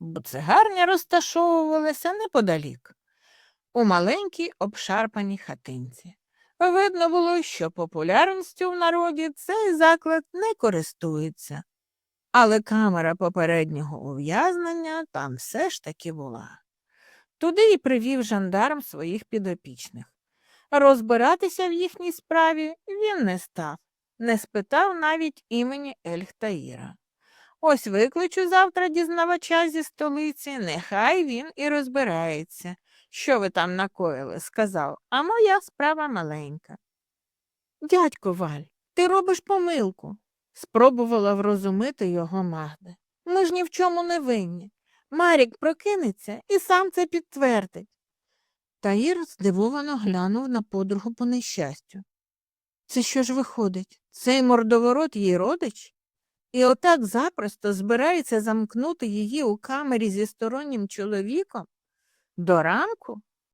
бо цигарня розташовувалася неподалік, у маленькій обшарпаній хатинці. Видно було, що популярністю в народі цей заклад не користується, але камера попереднього ув'язнення там все ж таки була. Туди і привів жандарм своїх підопічних. Розбиратися в їхній справі він не став, не спитав навіть імені Ельхтаїра. Ось викличу завтра дізнавача зі столиці, нехай він і розбирається. Що ви там накоїли, сказав, а моя справа маленька. Дядько Валь, ти робиш помилку, спробувала врозумити його Магда. Ми ж ні в чому не винні. Марік прокинеться і сам це підтвердить. Таїр здивовано глянув на подругу по нещастю. Це що ж виходить? Цей мордоворот її родич? І отак запросто збирається замкнути її у камері зі стороннім чоловіком? До ранку?